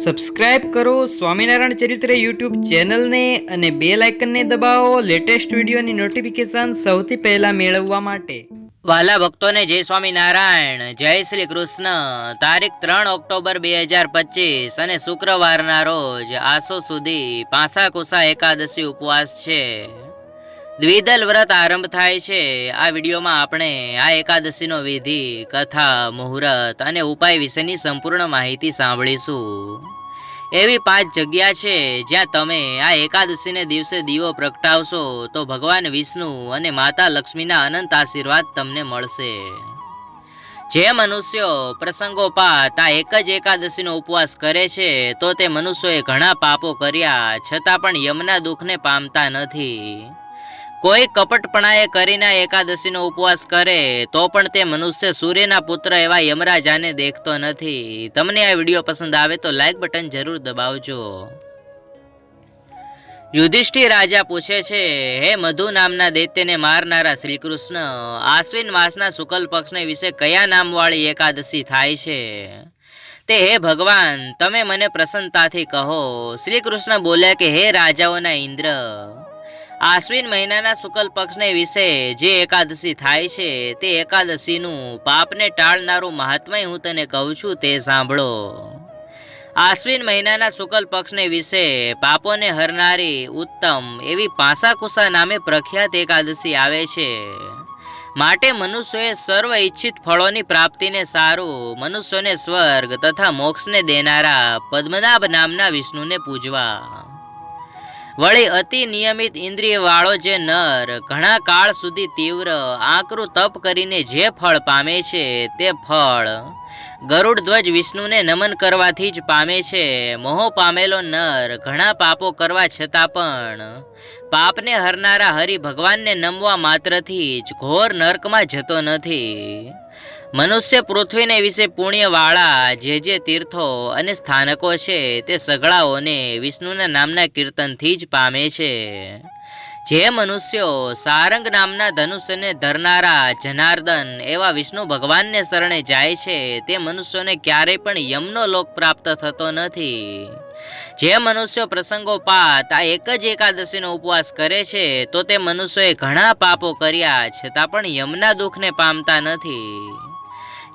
Subscribe કરો સ્વામિનારાયણ ચરિત્ર YouTube ચેનલને અને બે લાઇકનને દબાવો લેટેસ્ટ વિડીયોની નોટિફિકેશન સૌથી પહેલા મેળવવા માટે. વાલા ભક્તોને જય સ્વામિનારાયણ, જય શ્રી કૃષ્ણ. તારીખ ત્રણ ઓક્ટોબર બે હજાર પચીસ અને શુક્રવારના રોજ આસો સુધી પાસા કુસા એકાદશી ઉપવાસ છે. દ્વિદલ વ્રત આરંભ થાય છે. આ વિડીયોમાં આપણે આ એકાદશીનો વિધિ, કથા, મુહૂર્ત અને ઉપાય વિશેની સંપૂર્ણ માહિતી સાંભળીશું. એવી પાંચ જગ્યા છે જ્યાં તમે આ એકાદશીને દિવસે દીવો પ્રગટાવશો તો ભગવાન વિષ્ણુ અને માતા લક્ષ્મીના અનંત આશીર્વાદ તમને મળશે. જે મનુષ્યો પ્રસંગોપાત આ એક જ એકાદશીનો ઉપવાસ કરે છે, તો તે મનુષ્યોએ ઘણા પાપો કર્યા, છતાં પણ યમના દુઃખને પામતા નથી. કોઈ કપટપણાએ કરીને એકાદશીનો ઉપવાસ કરે, તો પણ તે મનુષ્ય સૂર્યના પુત્ર એવા યમરાજાને દેખતો નથી. તમને આ વીડિયો પસંદ આવે તો લાઇક બટન જરૂર દબાવજો. યુધિષ્ઠિર રાજા પૂછે છે, હે મધુ નામના દૈત્યને મારનારા શ્રી કૃષ્ણ આશ્વિન માસના શુકલ પક્ષને વિશે કયા નામવાળી એકાદશી થાય છે? તે હે ભગવાન, તમે મને પ્રસન્નતાથી કહો. શ્રી કૃષ્ણ બોલ્યા કે, હે રાજાઓના ઇન્દ્ર આશ્વિન મહિનાના શુકલ પક્ષને વિશે જે એકાદશી થાય છે તે એકાદશીનું પાપને ટાળનારું મહાત્મય હું તને કહું છું તે સાંભળો. આશ્વિન મહિનાના શુકલ પક્ષને વિશે પાપોને હરનારી ઉત્તમ એવી પાસાકુસા નામે પ્રખ્યાત એકાદશી આવે છે. માટે મનુષ્યોએ સર્વ ઈચ્છિત ફળોની પ્રાપ્તિને સારું, મનુષ્યોને સ્વર્ગ તથા મોક્ષને દેનારા પદ્મનાભ નામના વિષ્ણુને પૂજવા. વળી અતિ નિયમિત ઇન્દ્રિય વાળો જે નર, ઘણા કાળ સુધી તીવ્ર, આકરું તપ કરીને જે ફળ પામે છે તે ફળ. ગરુડ ધ્વજ વિષ્ણુને નમન કરવાથી જ પામે છે. મોહ પામેલો નર, ઘણા પાપો કરવા છતાં પણ. પાપને હરનારા હરિ ભગવાનને નમવા માત્રથી જ ઘોર નર્કમાં જતો નથી. મનુષ્ય પૃથ્વીને વિશે પુણ્યવાળા, જે જે તીર્થો અને સ્થાનકો છે, તે સગળાઓને વિષ્ણુના નામના કીર્તનથી જ પામે છે. જે મનુષ્યો સારંગ નામના ધનુષ્યને ધરનારા જનાર્દન એવા વિષ્ણુ ભગવાનને શરણે જાય છે, તે મનુષ્યોને ક્યારેય પણ યમનો લોક પ્રાપ્ત થતો નથી. જે મનુષ્યો પ્રસંગોપાત આ એક જ એકાદશીનો ઉપવાસ કરે છે, તો તે મનુષ્યોએ ઘણા પાપો કર્યા, છતાં પણ યમના દુઃખને પામતા નથી.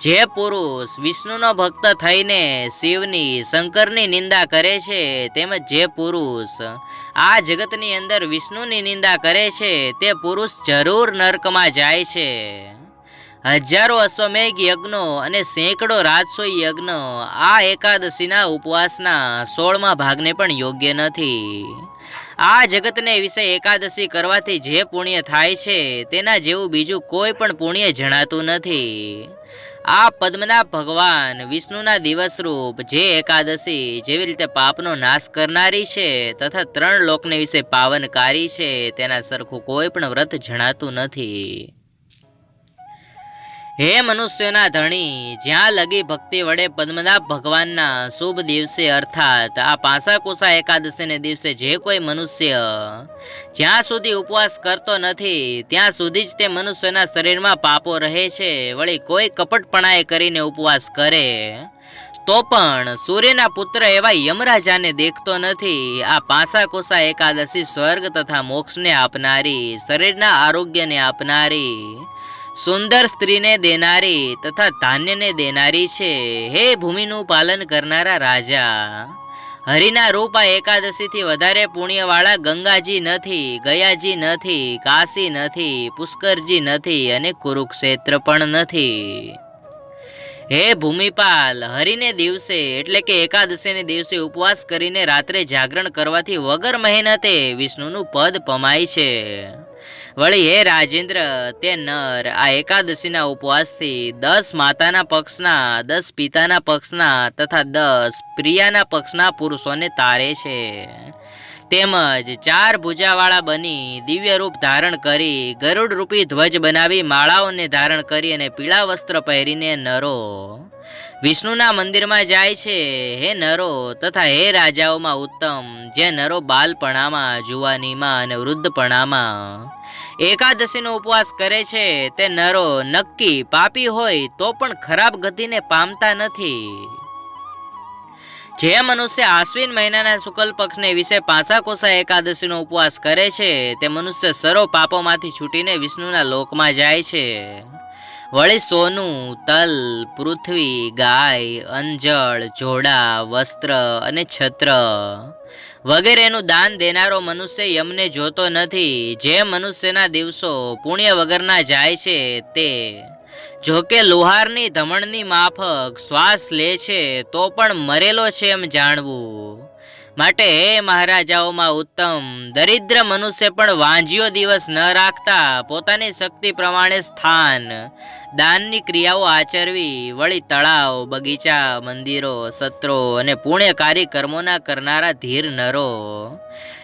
જે પુરુષ વિષ્ણુનો ભક્ત થઈને શિવની, શંકરની નિંદા કરે છે, તેમજ જે પુરુષ આ જગતની અંદર વિષ્ણુની નિંદા કરે છે, તે પુરુષ જરૂર નર્કમાં જાય છે. હજારો અશ્વમેઘ યજ્ઞો અને સેંકડો રાજસોઈ યજ્ઞ આ એકાદશીના ઉપવાસના સોળમા ભાગને પણ યોગ્ય નથી. આ જગતને વિશે એકાદશી કરવાથી જે પુણ્ય થાય છે, તેના જેવું બીજું કોઈ પણ પુણ્ય જણાતું નથી. આ પદ્મનાભ ભગવાન વિષ્ણુના દિવસરૂપ જે એકાદશી જેવી રીતે પાપનો નાશ કરનારી છે તથા ત્રણ લોકને વિશે પાવનકારી છે તેના સરખું કોઈ પણ વ્રત જણાતું નથી. હે મનુષ્યના ધણી, જ્યાં લગી ભક્તિ વડે પદ્મનાભ ભગવાનના શુભ દિવસે અર્થાત આ પાંસાકુસા એકાદશીને દિવસે જે કોઈ મનુષ્ય જ્યાં સુધી ઉપવાસ કરતો નથી, ત્યાં સુધી જ તે મનુષ્યના શરીરમાં પાપો રહે છે, વળી કોઈ કપટપણાએ કરીને ઉપવાસ કરે. તો પણ સૂર્યના પુત્ર એવા યમરાજાને દેખતો નથી, આ પાંસાકુસા એકાદશી સ્વર્ગ તથા મોક્ષને આપનારી, શરીરના આરોગ્યને આપનારી. સુંદર સ્ત્રીને દેનારી તથા ધાન્યને દેનારી છે. હે ભૂમિનું પાલન કરનારા રાજા. હરિના રૂપા એકાદશીથી વધારે પુણ્યવાળા ગંગાજી નથી, ગયાજી નથી, કાશી નથી, પુષ્કરજી નથી અને કુરુક્ષેત્ર પણ નથી. હે ભૂમિપાલ, હરિને દિવસે એટલે કે એકાદશીને દિવસે ઉપવાસ કરીને રાત્રે જાગરણ કરવાથી વગર મહેનતે વિષ્ણુનું પદ પમાય છે. વળી હે રાજેન્દ્ર, તે નર. આ એકાદશીના ઉપવાસથી દસ માતાના પક્ષના, દસ પિતાના પક્ષના તથા દસ પ્રિયાના પક્ષના પુરુષોને તારે છે. તેમજ ચાર ભુજાવાળા બની દિવ્ય રૂપ ધારણ કરી ગરુડ રૂપી ધ્વજ બનાવી માળાઓને ધારણ કરી અને પીળા વસ્ત્ર પહેરીને નરો. વિષ્ણુના મંદિરમાં જાય છે. હે નરો તથા હે રાજાઓમાં ઉત્તમ, જે નરો બાલપણામાં, જુવાનીમાં અને વૃદ્ધપણામાં. એકાદશીનો ઉપવાસ કરે છે, તે નરો, નક્કી, પાપી હોય તો પણ ખરાબ ગતિને પામતા નથી. જે મનુષ્ય આશ્વિન મહિનાના શુક્લ પક્ષને વિશે પાસા કોસા એકાદશીનો ઉપવાસ કરે છે, તે મનુષ્ય સર્વ પાપોમાંથી છૂટીને વિષ્ણુના લોકમાં જાય છે. વળી સોનું, તલ, પૃથ્વી, ગાય, અંજળ, જોડા, વસ્ત્ર અને છત્ર. વગેરેનું દાન દેનારો મનુષ્ય યમને જોતો નથી. જે મનુષ્યના દિવસો પુણ્ય વગરના જાય છે તે જોકે લુહારની ધમણની માફક શ્વાસ લે છે તો પણ મરેલો છે એમ જાણવું. માટે હે મહારાજાઓમાં ઉત્તમ દરિદ્ર મનુષ્ય પણ વાંજીઓ દિવસ ન રાખતા પોતાની શક્તિ પ્રમાણે સ્થાન, દાનની ક્રિયાઓ આચરવી, વળી તળાવ, બગીચા, મંદિરો, સત્રો અને પુણ્યકારી કર્મોના કરનારા ધીર નરો.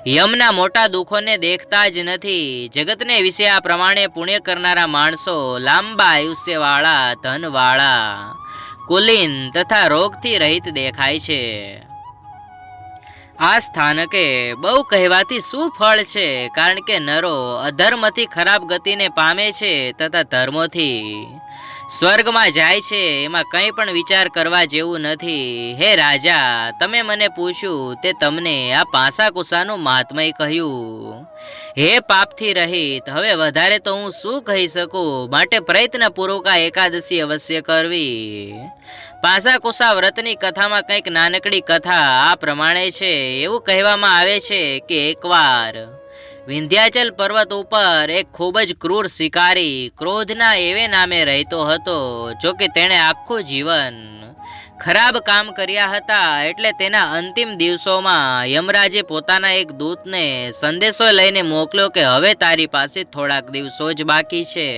યમના મોટા દુઃખોને દેખતા જ નથી. જગતને વિશે આ પ્રમાણે પુણ્ય કરનારા માણસો લાંબા આયુષ્યવાળા, ધનવાળા, કુલીન તથા રોગથી રહિત દેખાય છે. આ સ્થાનકે બહુ કહેવાથી શું ફળ છે, કારણ કે નરો અધર્મથી ખરાબ ગતિને પામે છે તથા ધર્મોથી. સ્વર્ગમાં જાય છે, એમાં કંઈ પણ વિચાર કરવા જેવું નથી. હે રાજા, તમે મને પૂછ્યું તે તમને આ પાસા કુસાનું મહાત્મય કહ્યું. હે પાપથી રહિત, હવે વધારે તો હું શું કહી શકું? માટે પ્રયત્નપૂર્વક આ એકાદશી અવશ્ય કરવી. પાસા કુસા વ્રતની કથામાં કંઈક નાનકડી કથા આ પ્રમાણે છે. એવું કહેવામાં આવે છે કે એકવાર વિંધ્યાચલ પર્વત ઉપર એક ખૂબ જ ક્રૂર શિકારી ક્રોધના એવે નામે રહેતો હતો જો કે તેણે આખું જીવન ખરાબ કામ કર્યા હતા એટલે તેના અંતિમ દિવસોમાં યમરાજે પોતાના એક દૂતને સંદેશો લઈને મોકલ્યો કે હવે તારી પાસે થોડાક દિવસો જ બાકી છે.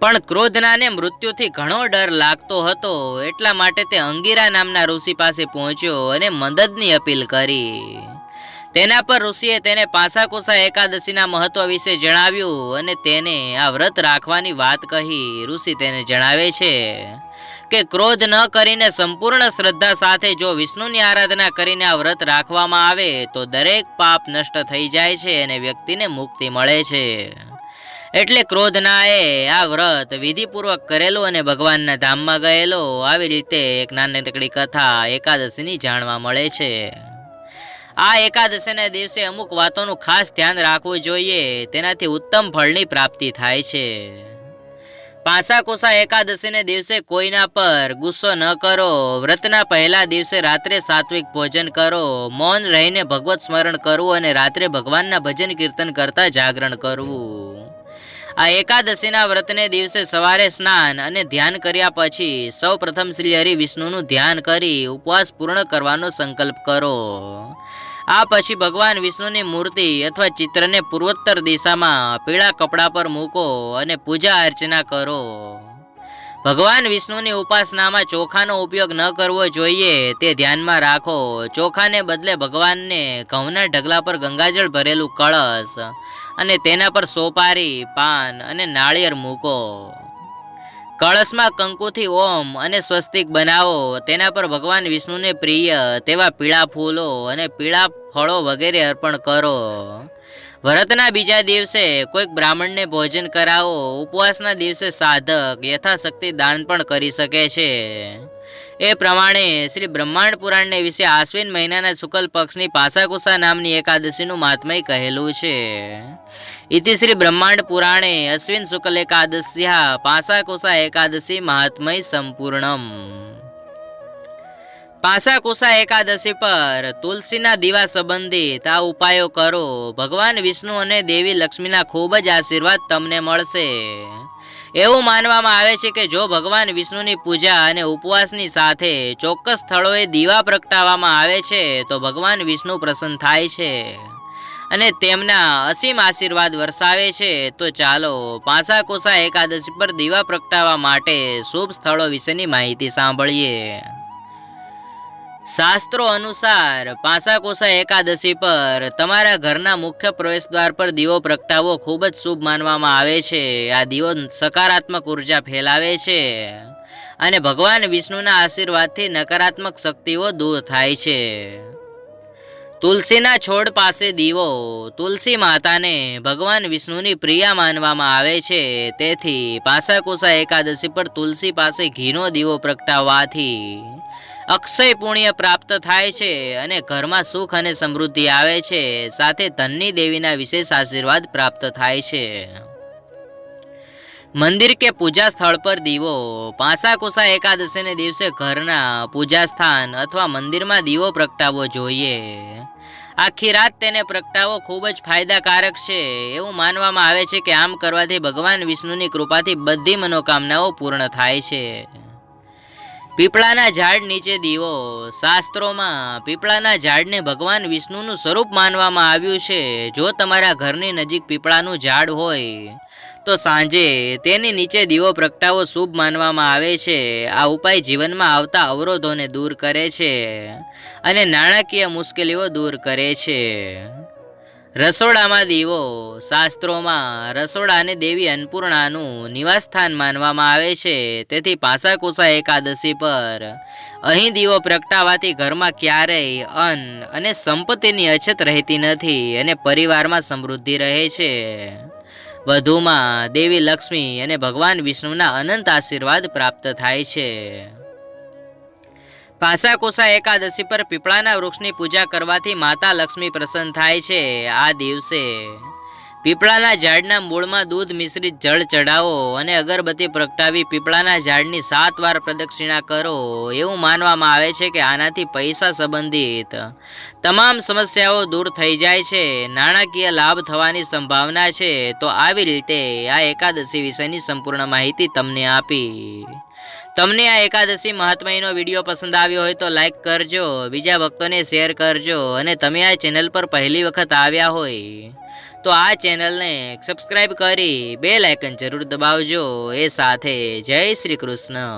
પણ ક્રોધનાને મૃત્યુથી ઘણો ડર લાગતો હતો, એટલા માટે તે અંગીરા નામના ઋષિ પાસે પહોંચ્યો અને મદદની અપીલ કરી. તેના પર ઋષિએ તેને પાસા કોસા એકાદશીના મહત્વ વિશે જણાવ્યું અને તેને આ વ્રત રાખવાની વાત કહી ઋષિ તેને જણાવે છે. કે ક્રોધ ન કરીને સંપૂર્ણ શ્રદ્ધા સાથે જો વિષ્ણુની આરાધના કરીને આ વ્રત રાખવામાં આવે, તો દરેક પાપ નષ્ટ થઈ જાય છે અને વ્યક્તિને મુક્તિ મળે છે. એટલે ક્રોધનાએ આ વ્રત વિધિપૂર્વક કરેલું અને ભગવાનના ધામમાં ગયેલો, આવી રીતે એક નાનકડી કથા એકાદશીની જાણવા મળે છે. આ એકાદશીના દિવસે અમુક વાતોનું ખાસ ધ્યાન રાખવું જોઈએ, તેનાથી ઉત્તમ ફળની પ્રાપ્તિ થાય છે. પાસા કોસા એકાદશીને દિવસે કોઈના પર ગુસ્સો ન કરો. વ્રતના પહેલા દિવસે રાત્રે સાત્વિક ભોજન કરો. મૌન રહીને ભગવત સ્મરણ કરવું અને રાત્રે ભગવાનના ભજન કીર્તન કરતા જાગરણ કરવું. આ એકાદશીના વ્રતને દિવસે સવારે સ્નાન અને ધ્યાન કર્યા પછી સૌ પ્રથમ શ્રી હરિ વિષ્ણુનું ધ્યાન કરી ઉપવાસ પૂર્ણ કરવાનો સંકલ્પ કરો. આ પછી ભગવાન વિષ્ણુની મૂર્તિ અથવા ચિત્રને પૂર્વોત્તર દિશામાં પીળા કપડા પર મૂકો અને પૂજા અર્ચના કરો. ભગવાન વિષ્ણુની ઉપાસનામાં ચોખાનો ઉપયોગ ન કરવો જોઈએ તે ધ્યાનમાં રાખો. ચોખાને બદલે ભગવાનને ઘઉંના ઢગલા પર ગંગાજળ ભરેલું કળશ અને તેના પર સોપારી, પાન અને નાળિયેર મૂકો. કળશમાં કંકુથી ઓમ અને સ્વસ્તિક બનાવો. તેના પર ભગવાન વિષ્ણુને પ્રિય તેવા પીળા ફૂલો અને પીળા ફળો વગેરે અર્પણ કરો. વ્રતના બીજા દિવસે કોઈક બ્રાહ્મણને ભોજન કરાવો. ઉપવાસના દિવસે સાધક યથાશક્તિ દાન પણ કરી શકે છે. એ પ્રમાણે શ્રી બ્રહ્માંડ પુરાણને વિશે આશ્વિન મહિનાના શુક્લ પક્ષની પાસાકુસા નામની એકાદશીનું મહાત્મય કહેલું છે. ઇતિ શ્રી બ્રહ્માંડ પુરાણે અશ્વિન શુક્લ એકાદશ્યા પાસાકુસા એકાદશી મહાત્મય સંપૂર્ણમ પાસાકુસા એકાદશી પર તુલસીના દીવા સંબંધિત આ ઉપાયો કરો ભગવાન વિષ્ણુ અને દેવી લક્ષ્મીના ખૂબ જ આશીર્વાદ તમને મળશે એવું માનવામાં આવે છે કે જો ભગવાન વિષ્ણુની પૂજા અને ઉપવાસની સાથે ચોક્કસ સ્થળોએ દીવા પ્રગટાવવામાં આવે છે તો ભગવાન વિષ્ણુ પ્રસન્ન થાય છે અને તેમના અસીમ આશીર્વાદ વરસાવે છે, તો ચાલો પાસા કોસા એકાદશી પર દીવા પ્રગટાવવા માટે શુભ સ્થળો વિશેની માહિતી સાંભળીએ. શાસ્ત્રો અનુસાર પાસા કોસા એકાદશી પર તમારા ઘરના મુખ્ય પ્રવેશ દ્વાર પર દીવો પ્રગટાવવો ખૂબ જ શુભ માનવામાં આવે છે. આ દીવો સકારાત્મક ઊર્જા ફેલાવે છે અને ભગવાન વિષ્ણુના આશીર્વાદથી નકારાત્મક શક્તિઓ દૂર થાય છે. તુલસીના છોડ પાસે દીવો. તુલસી માતાને ભગવાન વિષ્ણુની પ્રિયા માનવામાં આવે છે. તેથી પાસાકુસા એકાદશી પર તુલસી પાસે ઘીનો દીવો પ્રગટાવવાથી અક્ષય પુણ્ય પ્રાપ્ત થાય છે અને ઘરમાં સુખ અને સમૃદ્ધિ આવે છે. સાથે ધનની દેવીના વિશેષ આશીર્વાદ પ્રાપ્ત થાય છે. મંદિર કે પૂજા સ્થળ પર દીવો. પાસાકુસા એકાદશીને દિવસે ઘરના પૂજા સ્થાન અથવા મંદિરમાં દીવો પ્રગટાવવો જોઈએ. આખી રાત તેને પ્રગટાવો ખૂબ જ ફાયદાકારક છે. એવું માનવામાં આવે છે કે આમ કરવાથી ભગવાન વિષ્ણુની કૃપાથી બધી મનોકામનાઓ પૂર્ણ થાય છે. પીપળાના ઝાડ નીચે દીવો. શાસ્ત્રોમાં પીપળાના ઝાડને ભગવાન વિષ્ણુનું સ્વરૂપ માનવામાં આવ્યું છે. જો તમારા ઘરની નજીક પીપળાનું ઝાડ હોય, તો સાંજે તેની નીચે દીવો પ્રગટાવો શુભ માનવામાં આવે છે. આ ઉપાય જીવનમાં આવતા અવરોધોને દૂર કરે છે. અને નાણાકીય મુશ્કેલીઓ દૂર કરે છે. રસોડામાં દીવો, શાસ્ત્રોમાં રસોડાને દેવી અન્નપૂર્ણાનું નિવાસસ્થાન માનવામાં આવે છે. તેથી પાસાકુસા એકાદશી પર અહીં દીવો પ્રગટાવાથી ઘરમાં ક્યારેય અન્ન અને સંપત્તિની અછત રહેતી નથી અને પરિવારમાં સમૃદ્ધિ રહે છે. વધુમાં દેવી લક્ષ્મી અને ભગવાન વિષ્ણુના અનંત આશીર્વાદ પ્રાપ્ત થાય છે. પાસાકોસા એકાદશી પર પીપળાના વૃક્ષની પૂજા કરવાથી માતા લક્ષ્મી પ્રસન્ન થાય છે. આ દિવસે પીપળાના ઝાડના મૂળમાં દૂધ મિશ્રિત જળ ચડાવો અને અગરબત્તી પ્રગટાવી પીપળાના ઝાડની સાત વાર પ્રદક્ષિણા કરો. એવું માનવામાં આવે છે કે આનાથી પૈસા સંબંધિત તમામ સમસ્યાઓ દૂર થઈ જાય છે. નાણાકીય લાભ થવાની સંભાવના છે. તો આવી રીતે આ એકાદશી વિશેની સંપૂર્ણ માહિતી તમને આપી. તમને આ એકાદશી મહાત્મયનો વીડિયો પસંદ આવ્યો હોય તો લાઇક કરજો, બીજા ભક્તોને શેર કરજો અને તમે આ ચેનલ પર પહેલી વખત આવ્યા હોય તો આ ચેનલને સબસ્ક્રાઈબ કરી બે લાઇકન જરૂર દબાવજો, એ સાથે જય શ્રી કૃષ્ણ.